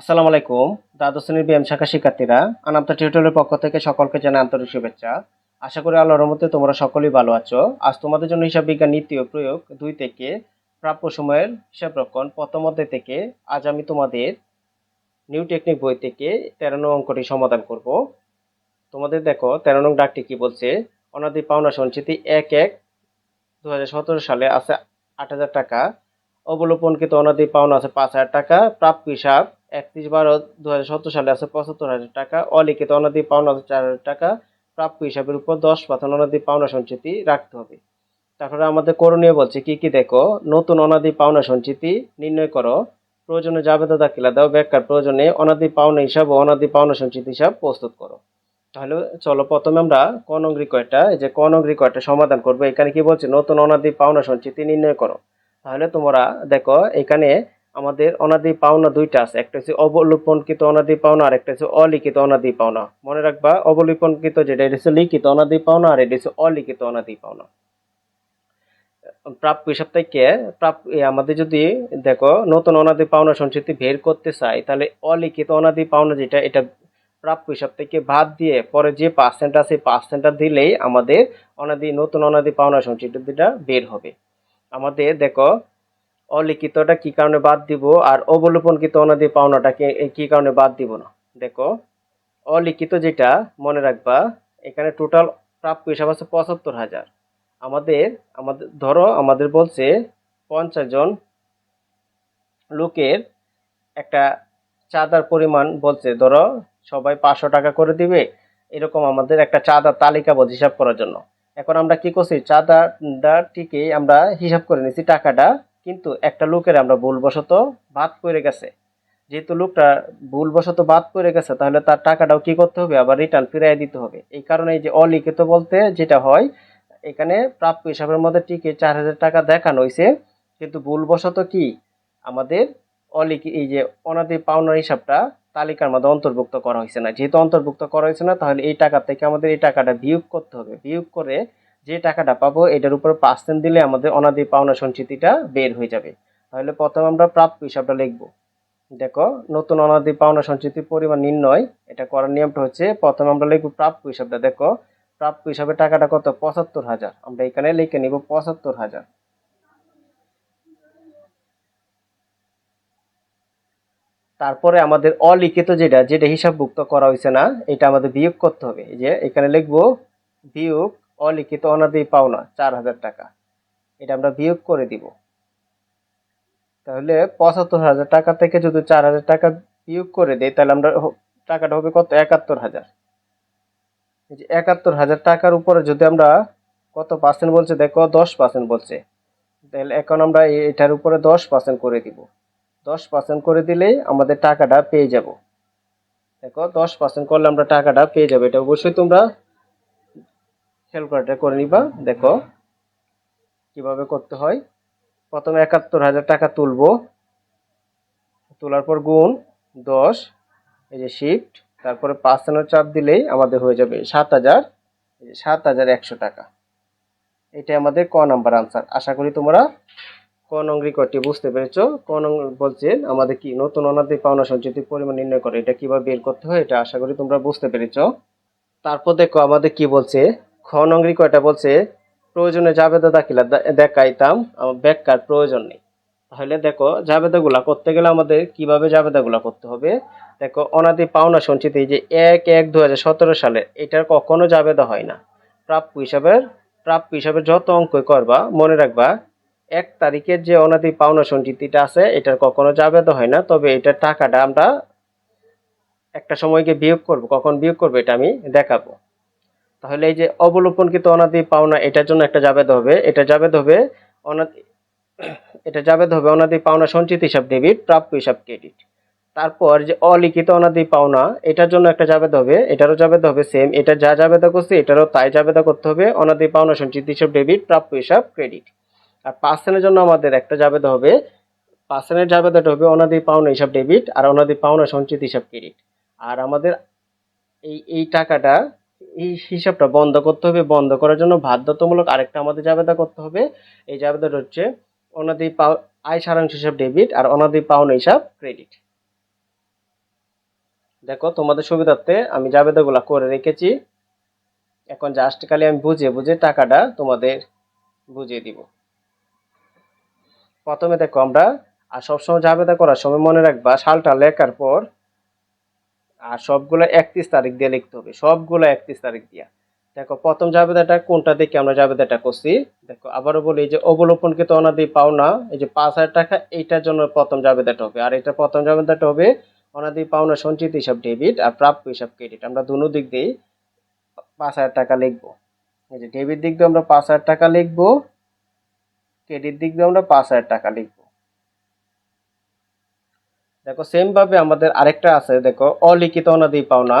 আসসালামু আলাইকুম, দ্বাদশ শ্রেণির বিএম শাখা শিক্ষার্থীরা আনামতা টিউটোরিয়ালের পক্ষ থেকে সকলকে জানাই আন্তরিক শুভেচ্ছা। আশা করি আল্লাহর মধ্যে তোমরা সকলেই ভালো আছো। আজ তোমাদের জন্য হিসাব বিজ্ঞান নীতি ও প্রয়োগ দুই থেকে প্রাপ্য সময়ের হিসাব রক্ষণ প্রথম অধ্যায় থেকে আজ আমি তোমাদের নিউ টেকনিক বই থেকে তেরো নং অঙ্কটি সমাধান করব। তোমাদের দেখো, তেরো নং ডাকটি কি বলছে? অনাদি পাওনা সঞ্চিতি এক এক দু সালে আছে আট হাজার টাকা। অবলোপনকৃত অনাদি পাওনা আছে পাঁচ হাজার টাকা। প্রাপ্য হিসাব একত্রিশ বারো দু সালে আছে পঁচাত্তর হাজার টাকা। অলিখিত অনাদি পাওনা চার হাজার টাকা। প্রাপ্য হিসাবের উপর দশ পার্সেন্ট অনাদি পাওনা সঞ্চিতি রাখতে হবে। তারপরে আমাদের করণীয় বলছে, কি কি দেখো? নতুন অনাদি পাওনা সঞ্চিতি নির্ণয় করো। প্রয়োজনে জাবেদা দাখিলা দাও, ব্যাখ্যার প্রয়োজনে অনাদি পাওনা হিসাব ও অনাদি পাওনা সঞ্চিতি হিসাব প্রস্তুত করো। তাহলে চলো প্রথমে আমরা নং রিকোয়ারটা এই যে নং রিকোয়ারটা সমাধান করব। এখানে কি বলছে? নতুন অনাদি পাওনা সঞ্চিতি নির্ণয় করো। তাহলে তোমরা দেখো, এখানে আমাদের অনাদি পাওনা দুইটা আছে। একটা হচ্ছে অবলোপনকৃত অনাদি পাওনা, আর একটা হচ্ছে অলিখিত অনাদি পাওনা। মনে রাখবা, অবলোপনকৃত যেটা, এটা হচ্ছে লিখিত অনাদি পাওনা, আর এটা হচ্ছে অলিখিত অনাদি পাওনা। প্রাপ্য হিসাব থেকে, প্রাপ্য, এ, আমাদের যদি দেখো, নতুন অনাদি পাওনা সঞ্চিতি বের করতে চাই, তাহলে অলিখিত অনাদি পাওনা যেটা, এটা প্রাপ্য হিসাব থেকে বাদ দিয়ে পরে যে পার্সেন্ট আছে পার্সেন্টটা দিলেই আমাদের অনাদি, নতুন অনাদি পাওনা সঞ্চিতিটা বের হবে। আমাদের দেখো অলিখিতটা কি কারণে বাদ দিব আর অবলোপনকৃত অনাদি পাওনাটাকে কি কারণে বাদ দিব না? দেখো, অলিখিত যেটা, মনে রাখবা, এখানে টোটাল প্রাপ্য হিসাব আছে পঁচাত্তর হাজার। আমাদের আমাদের, ধরো, আমাদের বলছে পঞ্চাশ জন লোকের একটা চাঁদার পরিমাণ বলছে, ধরো, সবাই পাঁচশো টাকা করে দিবে, এরকম আমাদের একটা চাঁদার তালিকা বোধ হিসাব করার জন্য। এখন আমরা কি করছি? চাঁদাটাটিকে আমরা হিসাব করে নিছি টাকাটা। কিন্তু একটা লোকের আমরা ভুলবশত বাদ করে গেছে। যেহেতু লোকটা ভুলবশত বাদ করে গেছে, তাহলে তার টাকাটাও কি করতে হবে? আবার রিটার্ন ফিরিয়ে দিতে হবে। এই কারণে এই যে অলিখিত বলতে যেটা হয়, এখানে প্রাপ্য হিসাবের মধ্যে টিকে চার হাজার টাকা দেখানো হয়েছে কিন্তু ভুলবশত কি? আমাদের অলিখি এই যে অনাদি পাওনার হিসাবটা তালিকার মধ্যে অন্তর্ভুক্ত করা হয়েছে না। যেহেতু অন্তর্ভুক্ত করা হয়েছে না, তাহলে এই টাকা থেকে আমাদের এই টাকাটা বিয়োগ করতে হবে। বিয়োগ করে যে টাকাটা পাবো, এটার উপর পার্সেন্ট দিলে আমাদের অনাদি পাওনা সঞ্চিতিটা বের হয়ে যাবে। তাহলে প্রথমে আমরা প্রাপ্য হিসাবটা লিখব। দেখো, নতুন অনাদি পাওনা সঞ্চিতির পরিমাণ নির্ণয়, এটা করার নিয়মটা হচ্ছে প্রথমে আমরা লিখব প্রাপ্য হিসাবটা। দেখো, প্রাপ্য হিসাবে টাকাটা কত? পঁচাত্তর হাজার। আমরা এখানে লিখে নিব পঁচাত্তর হাজার। তারপরে আমাদের অলিখিত যেটা যেটা হিসাবভুক্ত করা হয়েছে না, এটা আমাদের বিয়োগ করতে হবে। যে এখানে লিখব বিয়োগ অলিখিত অনাদি পাওনা চার হাজার টাকা। এটা আমরা বিয়োগ করে দিব। তাহলে পঁচাত্তর হাজার টাকা থেকে যদি চার হাজার টাকা বিয়োগ করে দেয় তাহলে আমরা টাকাটা হবে কত? একাত্তর হাজার। যে একাত্তর হাজার টাকার উপরে যদি আমরা কত পার্সেন্ট বলছে, দেখো দশ পার্সেন্ট বলছে। তাহলে এখন আমরা এটার উপরে দশ পার্সেন্ট করে দিব। দশ পার্সেন্ট করে দিলেই আমাদের টাকাটা পেয়ে যাব। দেখো দশ পার্সেন্ট করলে আমরা টাকাটা পেয়ে যাব। এটা অবশ্যই তোমরা ক্যালকুলেটর করে নিবা। দেখো কীভাবে করতে হয়। প্রথমে একাত্তর হাজার টাকা তুলবো। তোলার পর গুণ দশ, এই যে শিফট তারপরে পার্সেন্টের চাপ দিলেই আমাদের হয়ে যাবে সাত হাজার, এই যে সাত হাজার একশো টাকা। এটা আমাদের ক নাম্বার আনসার আশা করি তোমরা ক নং রেকর্ডটি বুঝতে পেরেছ। ক নং বলছে আমাদের কি নতুন অনাদি পাওনা সঞ্চিতির পরিমাণ নির্ণয় করে, এটা কীভাবে বের করতে হয়, এটা আশা করি তোমরা বুঝতে পেরেছ। তারপর দেখো আমাদের কি বলছে খ নং রিকোয়ারটা বলছে, প্রয়োজনে জাবেদা দাখিলা দেখাইতাম, আমার ব্যাখ্যার প্রয়োজন নেই। তাহলে দেখো, জাবেদাগুলা করতে গেলে আমাদের কীভাবে জাবেদাগুলা করতে হবে? দেখো, অনাদি পাওনা সঞ্চিত এই যে এক এক দু সালে, এটার কখনো জাবেদা হয় না। প্রাপ্য হিসাবে প্রাপ্য হিসাবে যত অঙ্কই করবা, মনে রাখবা, এক তারিখের যে অনাদি পাওনা সঞ্চিতিটা আছে, এটার কখনো জাবেদা হয় না। তবে এটার টাকাটা আমরা একটা সময়কে বিয়োগ করব, কখন বিয়োগ করব, এটা আমি দেখাবো। তাহলে এই যে অবলোপনকৃত অনাদি পাওনা, এটার জন্য একটা জাবেদ হবে। এটা জাবেদ হবে অনাদি, এটা জাবেদ হবে অনাদি পাওনা সঞ্চিত হিসাব ডেবিট প্রাপ্য হিসাব ক্রেডিট তারপর যে অলিখিত অনাদি পাওনা, এটার জন্য একটা জাবেদ হবে, এটারও জাবেদ হবে সেম এটা যা জাবেদা করছে, এটারও তাই জাবেদা করতে হবে, অনাদি পাওনা সঞ্চিত হিসাব ডেবিট প্রাপ্য হিসাব ক্রেডিট আর পার্সেন্টের জন্য আমাদের একটা জাবেদা হবে পার্সেন্টের জাবেদাটা হবে অনাদি পাওনা হিসাব ডেবিট আর অনাদি পাওনা সঞ্চিত হিসাব ক্রেডিট আর আমাদের এই এই টাকাটা এই হিসাবটা বন্ধ করতে হবে। বন্ধ করার জন্য বাধ্যতামূলক আরেকটা আমাদের জাবেদা করতে হবে। এই জাবেদাটা হচ্ছে অনাদি পাও আয় সারাংশ হিসাব ডেবিট আর অনাদি পাওনা হিসাব ক্রেডিট। দেখো, তোমাদের সুবিধার্থে আমি জাবেদাগুলো করে রেখেছি। এখন জাস্ট খালি আমি বুঝে বুঝে টাকাটা তোমাদের বুঝিয়ে দিব। প্রথমে দেখো আমরা, আর সবসময় জাবেদা করার সময় মনে রাখবা, সালটা লেখার পর আর সবগুলো একত্রিশ তারিখ দিয়ে লিখতে হবে। সবগুলো একত্রিশ তারিখ দিয়া। দেখো, প্রথম জাবেদাটা কোনটা দেখে আমরা জাবেদাটা করছি? দেখো, আবারও বলি যে অবলোপনকৃত অনাদি পাওনা এই যে পাঁচ হাজার টাকা, এইটার জন্য প্রথম জাবেদাটা হবে। আর এটা প্রথম জাবেদাটা হবে অনাদি পাওনা সঞ্চিত হিসাব ডেবিট আর প্রাপ্য হিসাব ক্রেডিট। আমরা দুনো দিক দিয়েই পাঁচ হাজার টাকা লিখব। এই যে ডেবিট দিক দিয়ে আমরা পাঁচ হাজার টাকা লিখব, ক্রেডিট দিক দিয়ে আমরা পাঁচ হাজার টাকা লিখব। দেখো সেম ভাবে আমাদের আরেকটা আছে, দেখো, অলিখিত অনাদি পাওনা।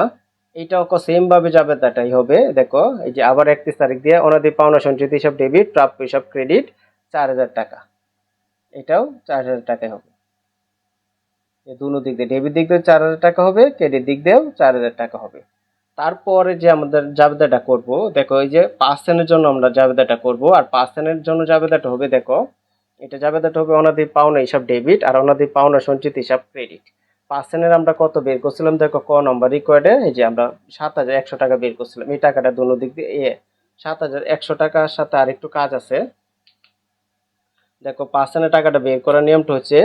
এইটাও সেম ভাবে যাবে, তাটাই হবে। দেখো, এই যে আবার একত্রিশ তারিখ দিয়ে অনাদি পাওনা, সঞ্চিত হিসাব ডেবিট প্রাপ্য হিসাব ক্রেডিট চার হাজার টাকা। এটাও চার হাজার টাকায় হবে। দুনো দিক দিয়ে ডেবিট দিক দিয়ে চার হাজার টাকা হবে ক্রেডিট দিক দিয়েও চার হাজার টাকা হবে। তারপরে যে আমাদের জাবেদাটা করব, দেখো, এই যে পার্সেন্টের জন্য আমরা জাবেদাটা করব, আর পার্সেন্টের জন্য জাবেদাটা হবে, দেখো এটা জাবেদাটা হবে অনাদি পাওনা হিসাব ডেবিট আর অনাদি পাওনা সঞ্চিত হিসাব ক্রেডিট পার্সেন্টের আমরা কত বের করছিলাম? দেখো, ক নম্বর রিকোয়ার্ডে এই যে আমরা সাত হাজার একশো টাকা বের করছিলাম। এই টাকাটা দুনো দিক দিয়ে, এ, সাত হাজার একশো টাকার সাথে আরেকটু কাজ আছে। দেখো পার্সেন্টের টাকাটা বের করার নিয়মটা হচ্ছে,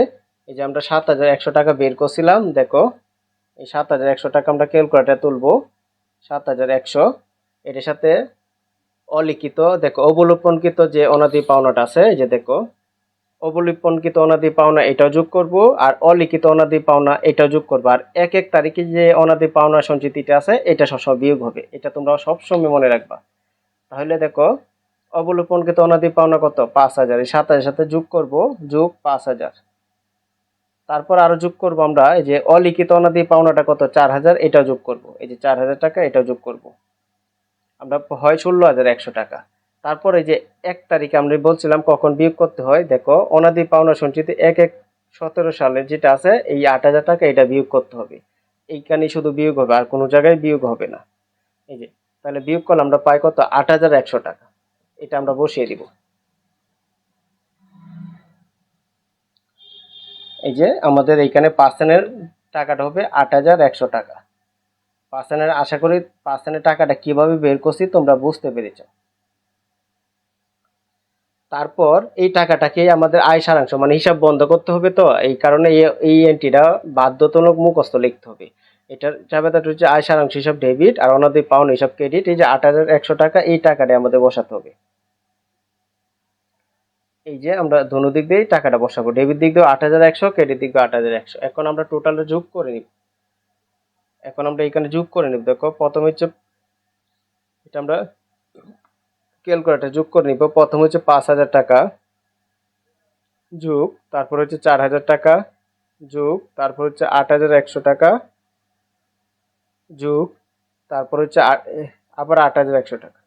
এই যে আমরা সাত হাজার একশো টাকা বের করছিলাম, দেখো, এই সাত হাজার একশো টাকা আমরা ক্যালকুলেটার তুলবো। সাত হাজার একশো, এটার সাথে অলিখিত, দেখো, অবলোপনকৃত যে অনাদি পাওনাটা আছে, এই যে দেখো অবলিপনকৃত অনাদি পাওনা এটাও যোগ করব, আর অলিখিত অনাদি পাওনা এটাও যোগ করব। আর এক এক তারিখে যে অনাদি পাওনা সঞ্চিতিটা আছে, এটা সবসময় বিয়োগ হবে। এটা তোমরা সবসময় মনে রাখবা। তাহলে দেখো, অবলোপনকৃত অনাদি পাওনা কত? পাঁচ হাজার। এই সাত হাজার সাথে যোগ করব, যোগ পাঁচ হাজার। তারপর আরও যোগ করব আমরা, এই যে অলিখিত অনাদি পাওনাটা কত? চার হাজার এটাও যোগ করব। এই যে চার হাজার টাকা এটাও যোগ করব। আমরা হয় ষোলো হাজার একশো টাকা। তারপরে যে এক তারিখে আমরা বলছিলাম কখন বিয়োগ করতে হয়, দেখো, অনাদি পাওনা সঞ্চিত এক এক সতেরো সালের যেটা আছে, এই আট হাজার টাকা এটা বিয়োগ করতে হবে। এইখানেই শুধু বিয়োগ হবে, আর কোনো জায়গায় বিয়োগ হবে না। এই যে, তাহলে বিয়োগ করলে আমরা পাই কত? আট হাজার একশো টাকা। এটা আমরা বসিয়ে দিব। এই যে, আমাদের এইখানে পার্সেন্টের টাকাটা হবে আট হাজার একশো টাকা। পার্সেন্টের আশা করি পার্সেন্টের টাকাটা কীভাবে বের করছি তোমরা বুঝতে পেরেছ। তারপর এই টাকাটাকে আমাদের আয় সারাংশ মানে হিসাব বন্ধ করতে হবে তো, এই কারণে এই এন্ট্রিটা বাধ্যতামূলক মুখস্থ লিখতে হবে। এটার জাবেদাটা হচ্ছে আয় সারাংশ, হিসাব ডেবিট আর অনাদি পাউন হিসাব ক্রেডিট এই যে আট হাজার একশো টাকা, এই টাকাটা আমাদের বসাতে হবে। এই যে আমরা ধনু দিক দিয়ে টাকাটা বসাবো। ডেবিট দিক দিয়ে আট হাজার একশো ক্রেডিট দিক দিয়ে আট হাজার একশো। এখন আমরা টোটালটা যোগ করে নিব। এখন আমরা এখানে যোগ করে নিব। দেখো, প্রথমে হচ্ছে, এটা আমরা ক্যালকুলেটার যোগ করে নিব। প্রথম হচ্ছে পাঁচ হাজার টাকা যোগ, তারপর হচ্ছে চার হাজার টাকা যোগ, তারপর হচ্ছে আট হাজার একশো টাকা যোগ, তারপর হচ্ছে আবার আট হাজার একশো টাকা।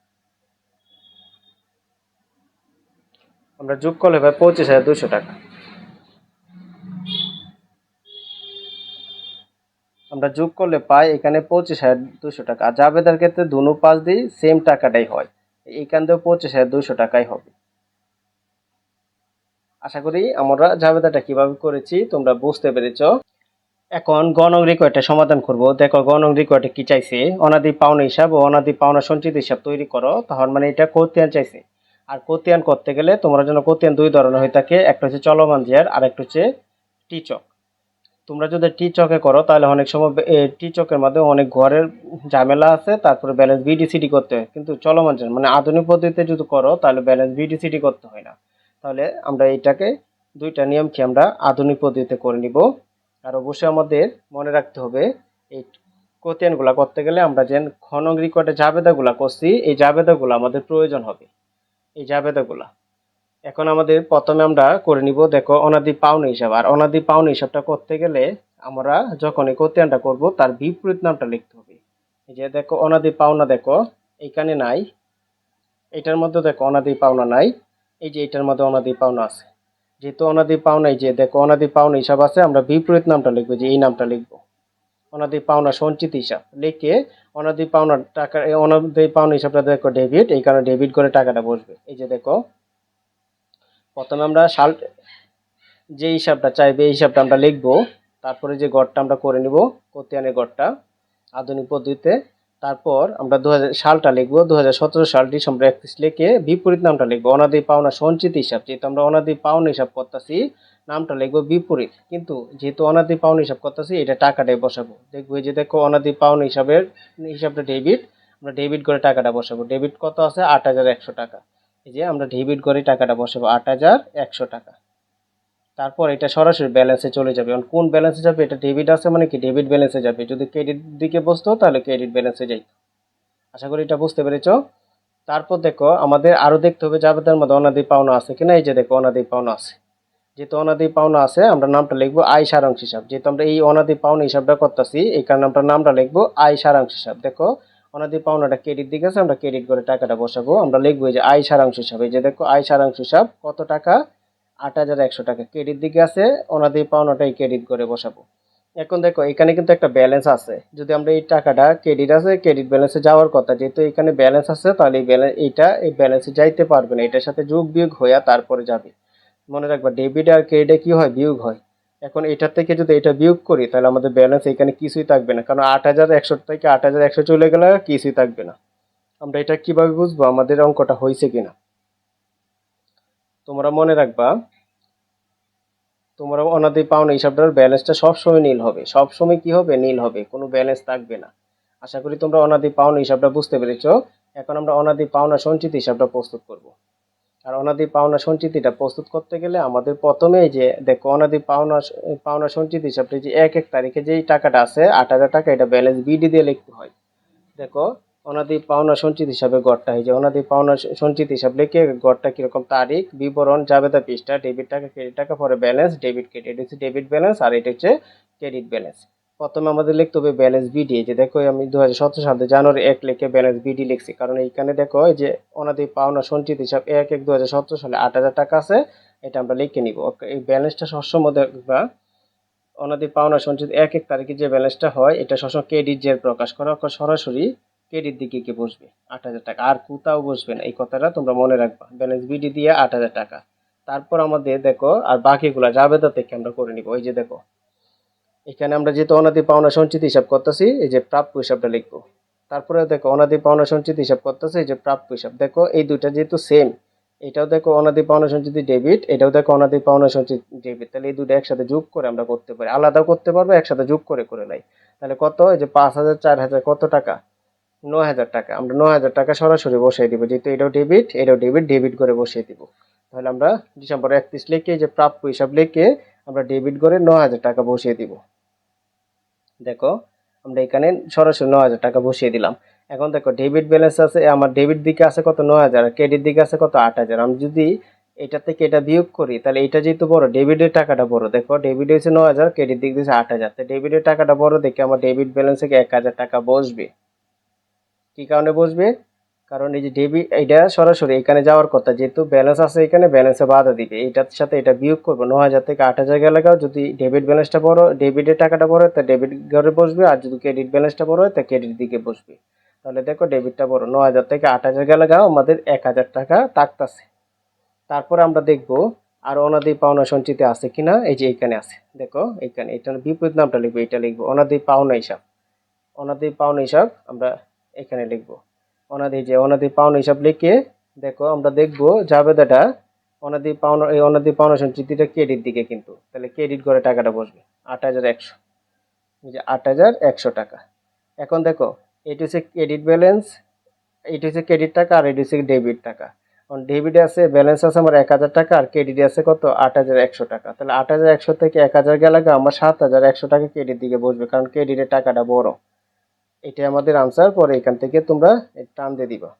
আমরা যোগ করলে ভাই পঁচিশ হাজার দুশো টাকা। আমরা যোগ করলে পাই এখানে পঁচিশ হাজার দুশো টাকা। আর জাবেদার ক্ষেত্রে দুনো পাঁচ দিই সেম টাকাটাই হয়। এইখান থেকে পঁচিশ হাজার দুশো টাকাই হবে। আশা করি আমরা জাবেদাটা কীভাবে করেছি তোমরা বুঝতে পেরেছ। এখন গণং রিকোয়ার্ডটা সমাধান করব। দেখো গণং রিকোয়ার্ডে কি চাইছে? অনাদি পাওনা হিসাব ও অনাদি পাওনা সঞ্চিত হিসাব তৈরি করো। তখন মানে এটা কোতিয়ান চাইছে। আর কোতিয়ান করতে গেলে তোমরা যেন কোতিয়ান দুই ধরনের হয়ে থাকে। একটা হচ্ছে চলমান জিয়ার আর একটা হচ্ছে টিচক। তোমরা যদি টি চকে করো, তাহলে অনেক সময় টি চকের মধ্যে অনেক ঘরের ঝামেলা আছে, তারপরে ব্যালেন্স বিডিসিডি করতে হয়। কিন্তু চলমান মানে আধুনিক পদ্ধতিতে যদি করো, তাহলে ব্যালেন্স বিডিসিডি করতে হয় না। তাহলে আমরা এইটাকে দুইটা নিয়মকে আমরা আধুনিক পদ্ধতিতে করে নিব। আর অবশ্যই আমাদের মনে রাখতে হবে, এই কোতিয়ানগুলা করতে গেলে আমরা যে খনন রেকর্ডে জাবেদাগুলা করছি, এই জাবেদাগুলো আমাদের প্রয়োজন হবে। এই জাবেদাগুলা। এখন আমাদের প্রথমে আমরা করে নিব, দেখো, অনাদি পাওনা হিসাব। আর অনাদি পাওনা হিসাবটা করতে গেলে আমরা যখন এই কোতিয়ানটা করব, তার বিপরীত নামটা লিখতে হবে। এই যে দেখো, অনাদি পাওনা দেখো এইখানে নাই। এটার মধ্যে দেখো, অনাদি পাওনা নাই। এই যে এটার মধ্যে অনাদি পাওনা আছে। যেহেতু অনাদি পাওনা, এই যে দেখো, অনাদি পাওনা হিসাব আছে, আমরা বিপরীত নামটা লিখব যে এই নামটা লিখব। অনাদি পাওনা সঞ্চিত হিসাব। লিখে অনাদি পাওনা টাকা, অনাদি পাওনা হিসাবটা দেখো ডেবিট, এই কারণে ডেবিট করে টাকাটা বসবে। এই যে দেখো প্রথমে আমরা সাল, যে হিসাবটা চাইবে, এই হিসাবটা আমরা লিখব। তারপরে যে গড়টা আমরা করে নিব, কতিয়ানের গড়টা, আধুনিক পদ্ধতিতে। তারপর আমরা দু হাজার সালটা লিখব দু হাজার সতেরো সাল ডিসেম্বর একত্রিশ লিখে বিপরীত নামটা লিখব, অনাদি পাওনা সঞ্চিত হিসাব। যেহেতু আমরা অনাদি পাওনা হিসাব করতেছি, নামটা লিখব বিপরীত। কিন্তু যেহেতু অনাদি পাওনা হিসাব করতেছি, এটা টাকাটাই বসাবো। দেখব যে দেখো, অনাদি পাওনা হিসাবের, হিসাবটা ডেবিট আমরা ডেবিট করে টাকাটা বসাবো। ডেবিট কত আছে? আট হাজার একশো টাকা। এই যে আমরা ডেবিট করে টাকাটা বসাবো আট হাজার একশো টাকা। তারপর এটা সরাসরি ব্যালেন্সে চলে যাবে। এখন কোন ব্যালেন্সে যাবে? এটা ডেবিট আছে মানে কি? ডেবিট ব্যালেন্সে যাবে। যদি ক্রেডিট দিকে বসতো, তাহলে ক্রেডিট ব্যালেন্সে যাই আশা করি এটা বুঝতে পেরেছ? তারপর দেখো, আমাদের আরও দেখতে হবে জাবেদার মধ্যে অনাদি পাওনা আছে কিনা। এই যে দেখো, অনাদি পাওনা আছে। যেহেতু অনাদি পাওনা আছে, আমরা নামটা লিখব আয় সারাংশ হিসাব। যেহেতু আমরা এই অনাদি পাওনা হিসাবটা করতেছি, এই কারণে আমরা নামটা লিখব আয় সারাংশ হিসাব। দেখো অনাদি পাওনাটা ক্রেডিট দিকে আছে, আমরা ক্রেডিট করে টাকাটা বসাবো। আমরা লিখব যে আয় সারাংশ হিসাব। এই যে দেখো, আয় সারাংশ হিসাব, কত টাকা? আট হাজার একশো টাকা। ক্রেডিট দিকে আছে ওনাদের পাওনাটাই ক্রেডিট করে বসাবো। এখন দেখো, এখানে কিন্তু একটা ব্যালেন্স আছে। যদি আমরা এই টাকাটা ক্রেডিট আছে ক্রেডিট ব্যালেন্সে যাওয়ার কথা, যেহেতু এখানে ব্যালেন্স আছে, তাহলে এই ব্যালেন্স এইটা, এই ব্যালেন্সে যাইতে পারবে না। এটার সাথে যোগ বিয়োগ হইয়া তারপরে যাবে। মনে রাখবা ডেবিট আর ক্রেডিটে কি হয়? বিয়োগ হয়। এখন এটার থেকে যদি এটা বিয়োগ করি, তাহলে আমাদের ব্যালেন্স এখানে কিছুই থাকবে না। কারণ আট হাজার একশো থেকে আট হাজার একশো চলে গেলে কিছুই থাকবে না। আমরা এটা কীভাবে বুঝব? আমাদের অঙ্কটা হয়েছে কিনা? তোমরা মনে রাখবা, তোমরা অনাদি পাওনা হিসাবটার ব্যালেন্সটা সবসময় নীল হবে। সবসময় কি হবে? নীল হবে। কোনো ব্যালেন্স থাকবে না। আশা করি তোমরা অনাদি পাওনা হিসাবটা বুঝতে পেরেছ। এখন আমরা অনাদি পাওনা সঞ্চিত হিসাবটা প্রস্তুত করব। আর অনাদি পাওনা সঞ্চিতিটা প্রস্তুত করতে গেলে আমাদের প্রথমে এই যে, দেখো, অনাদি পাওনা পাওনা সঞ্চিত হিসাবটা যে এক এক তারিখে যেই টাকাটা আছে, আট হাজার টাকা, এটা ব্যালেন্স বিডি দিয়ে লিখতে হয়। দেখো, অনাদি পাওনা সঞ্চিত হিসাবে গড়টা এই যে, অনাদি পাওনা সঞ্চিত হিসাব লিখে গড়টা কীরকম তারিখ, বিবরণ জাবেদা পৃষ্ঠা ডেবিট টাকা ক্রেডিট টাকা, পরে ব্যালেন্স ডেবিট ক্রেডিট হচ্ছে ডেবিট ব্যালেন্স আর এটা হচ্ছে ক্রেডিট ব্যালেন্স প্রথমে আমাদের লিখতে হবে ব্যালেন্স বিডি যে দেখো আমি দু হাজার সতেরো সালে জানুয়ারি এক লিখে ব্যালেন্স বিডি লিখছি। কারণ এইখানে দেখো যে অনাদি পাওনা সঞ্চিত হিসাব এক এক দু হাজার সতেরো সালে আট হাজার টাকা আছে, এটা আমরা লিখে নিব। এই ব্যালেন্সটা সবসময় দেখবা, অনাদি পাওনা সঞ্চিত এক এক তারিখে যে ব্যালেন্সটা হয়, এটা সবসময় ক্রেডিট জের প্রকাশ করা সরাসরি ক্রেডিট দিকে কি বসবে, আট হাজার টাকা। আর কোথাও বসবে না, এই কথাটা তোমরা মনে রাখবা। ব্যালেন্স বিডি দিয়ে আট হাজার টাকা। তারপর আমাদের দেখো, আর বাকিগুলো জাবেদা থেকে আমরা করে নিব। ওই যে দেখো এখানে আমরা যেহেতু অনাদি পাওনা সঞ্চিত হিসাব করতেছি, এই যে প্রাপ্য হিসাবটা লিখব। তারপরে দেখো, অনাদি পাওনা সঞ্চিত হিসাব করতেছে, এই যে প্রাপ্য হিসাব। দেখো, এই দুইটা যেহেতু সেম এটাও দেখো অনাদি পাওনা সঞ্চিত ডেবিট এটাও দেখো অনাদি পাওনা সঞ্চিত ডেবিট তাহলে এই দুটো একসাথে যোগ করে আমরা করতে পারি। আলাদাও করতে পারব, একসাথে যোগ করে করে লাই তাহলে কত? এই যে পাঁচ হাজার, চার হাজার, কত টাকা? নয় হাজার টাকা। আমরা নয় হাজার টাকা সরাসরি বসিয়ে দিব, যেহেতু এটাও ডেবিট এটাও ডেবিট ডেবিট করে বসিয়ে দিব। তাহলে আমরা ডিসেম্বর একত্রিশ লিখে যে প্রাপ্য হিসাব লিখে আমরা ডেবিট করে ন হাজার টাকা বসিয়ে দিব। দেখো, আমরা এখানে সরাসরি ন হাজার টাকা বসিয়ে দিলাম। এখন দেখো ডেবিট ব্যালেন্স আছে আমার ডেবিট দিকে আছে কত ন হাজার ক্রেডিট দিকে আছে কত আট হাজার। আমি যদি এটা থেকে এটা বিয়োগ করি, তাহলে এটা যেহেতু বড় ডেবিটের টাকাটা বড়। দেখো ডেবিট হয়েছে ন হাজার ক্রেডিট দিক দিয়েছে আট হাজার। তো ডেবিটের টাকাটা বড় দেখে আমার ডেবিট ব্যালেন্সে এক হাজার টাকা বসবে। কী কারণে বসবে? কারণ এই যে ডেবিট এটা সরাসরি এখানে যাওয়ার কথা, যেহেতু ব্যালেন্স আছে এখানে ব্যালেন্সে বাধা দিবে। এটার সাথে এটা বিয়োগ করব। ন হাজার থেকে আট হাজার গেলে যদি ডেবিট ব্যালেন্সটা বড় ডেবিটের টাকাটা বড় হয়, তা ডেবিট ঘরে বসবে। আর যদি ক্রেডিট ব্যালেন্সটা বড় হয়, তা ক্রেডিট দিকে বসবে। তাহলে দেখো ডেবিটটা বড়। ন হাজার থেকে আট হাজার গেলে আমাদের এক হাজার টাকা থাকতেছে। তারপরে আমরা দেখব আর অনাদি পাওনা সঞ্চিতে আছে কিনা। এই যে এখানে আছে। দেখো এখানে, এটার বিপরীত নামটা লিখব, এটা লিখব। অনাদি পাওনা হিসাব। অনাদি পাওনা হিসাব আমরা এখানে লিখব। অনাদি যে অনাদি পাওনা হিসাব লিখে দেখো আমরা দেখব জাবেদাটা অনাদি পাওনা, এই অনাদি পাওনা সঞ্চিতিটা ক্রেডিট দিকে কিন্তু। তাহলে ক্রেডিট করে টাকাটা বসবে। আট হাজার একশো। যে আট হাজার একশো টাকা। এখন দেখো, এটি হচ্ছে ক্রেডিট ব্যালেন্স এটি হচ্ছে ক্রেডিট টাকা আর এটি হচ্ছে ডেবিট টাকা। কারণ ডেবিটে আছে ব্যালেন্স আছে আমার এক হাজার টাকা আর ক্রেডিটে আছে কত? আট হাজার একশো টাকা। তাহলে আট হাজার একশো থেকে এক হাজার গেলে আমার সাত হাজার একশো টাকা ক্রেডিট দিকে বসবে, কারণ ক্রেডিটের টাকাটা বড়। এটাই আমাদের আনসার পরে এখান থেকে তোমরা টান দিয়ে দিবা।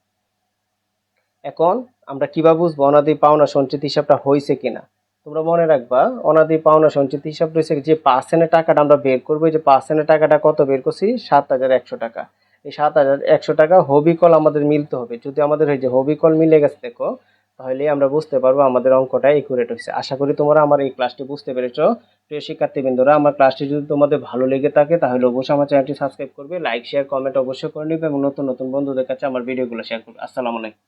এখন আমরা কীভাবে বুঝব অনাদি পাওনা সঞ্চিত হিসাবটা হয়েছে কিনা? তোমরা মনে রাখবা, অনাদি পাওনা সঞ্চিত হিসাব রয়েছে যে পার্সেন্টের টাকাটা আমরা বের করব যে পার্সেন্টের টাকাটা কত বের করছি? সাত হাজার একশো টাকা। এই সাত হাজার একশো টাকা হবিকল আমাদের মিলতে হবে। যদি আমাদের এই যে হবিকল মিলে গেছে, দেখো তাহলে আমরা বুঝতে পারব আমাদের অঙ্কটা একুরেট হয়েছে। আশা করি তোমরা আমার এই ক্লাসটি বুঝতে পেরেছ। প্রিয় শিক্ষার্থীবৃন্দরা, আমার ক্লাসটি যদি তোমাদের ভালো লেগে থাকে, তাহলে অবশ্যই আমার চ্যানেলটি সাবস্ক্রাইব করবে লাইক শেয়ার কমেন্ট অবশ্যই করে নেবে এবং নতুন নতুন বন্ধুদের কাছে আমার ভিডিওগুলো শেয়ার করবে। আসসালামু আলাইকুম।